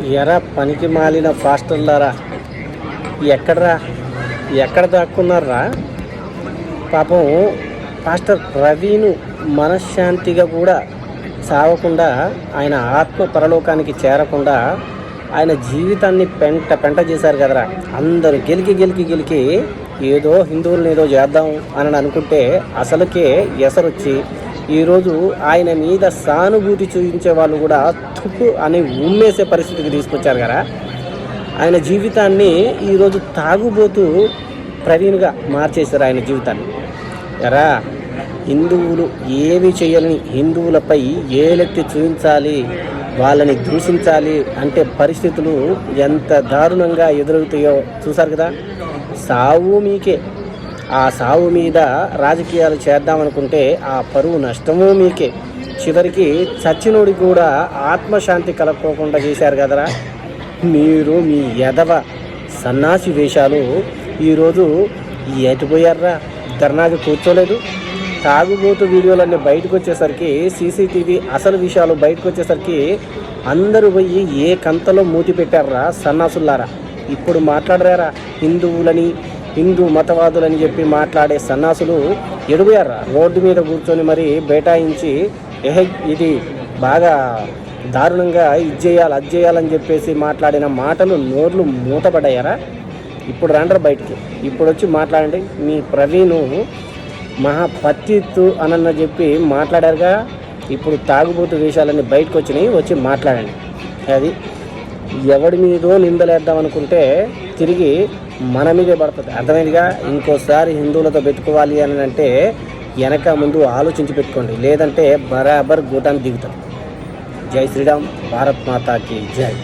ఎరా పనికి మాలిన ఫాస్టర్లారా? ఎక్కడరా? ఎక్కడ దాక్కున్నారా పాపం పాస్టర్ ప్రవీణ్ మనశ్శాంతిగా కూడా చావకుండా ఆయన ఆత్మ పరలోకానికి చేరకుండా ఆయన జీవితాన్ని పెంట పెంట చేశారు కదరా. అందరూ గెలికి గెలికి గెలికి ఏదో హిందువులను ఏదో చేద్దాం అని అనుకుంటే అసలుకే ఎసరొచ్చి ఈరోజు ఆయన మీద సానుభూతి చూపించే వాళ్ళు కూడా తుప్పు అని ఉమ్మేసే పరిస్థితికి తీసుకొచ్చారు కదా. ఆయన జీవితాన్ని ఈరోజు తాగుబోతూ ప్రవీణ్గా మార్చేశారు ఆయన జీవితాన్ని. ఎరా హిందువులు ఏమి చేయాలని హిందువులపై ఏలెత్తి చూపించాలి వాళ్ళని దూషించాలి అంటే పరిస్థితులు ఎంత దారుణంగా ఎదురవుతాయో చూసారు కదా. సావు మీకే. ఆ సావు మీద రాజకీయాలు చేద్దామనుకుంటే ఆ పరువు నష్టము మీకే. చివరికి చచ్చినోడి కూడా ఆత్మశాంతి కలగకోకుండా చేశారు కదరా. మీరు మీ ఎదవ సన్నాసి వేషాలు ఈరోజు ఎటుపోయారా ధర్నాకి కూర్చోలేదు. తాగుబోతు వీడియోలన్నీ బయటకు వచ్చేసరికి సీసీటీవీ అసలు విషయాలు బయటకు వచ్చేసరికి అందరూ పోయి ఏ కంతలో మూతి పెట్టారా సన్నాసుల్లారా? ఇప్పుడు మాట్లాడరారా హిందువులని హిందూ మతవాదులని చెప్పి మాట్లాడే సన్నాసులు ఎడుగుయారా రోడ్డు మీద కూర్చొని మరి బైఠాయించి ఎహె ఇది బాగా దారుణంగా ఇది చేయాలి అది చేయాలని చెప్పేసి మాట్లాడిన మాటలు నోర్లు మూతపడ్డాయారా ఇప్పుడు రండ్ర బయటికి. ఇప్పుడు వచ్చి మాట్లాడండి. మీ ప్రవీణు మహా పత్తిత్తు అనన్న చెప్పి మాట్లాడారుగా. ఇప్పుడు తాగుబోతు వేషాలన్నీ బయటకు వచ్చినాయి వచ్చి మాట్లాడండి. అది ఎవడి మీదో నిందలేద్దాం అనుకుంటే తిరిగి మన మీదే పడుతుంది. అర్థమైందిగా? ఇంకోసారి హిందువులతో పెట్టుకోవాలి అని అంటే వెనక ముందు ఆలోచించి పెట్టుకోండి. లేదంటే బరాబర్ గూటాన్ని దిగుతాం. జై శ్రీరామ్. భారత్ మాతాకి జై.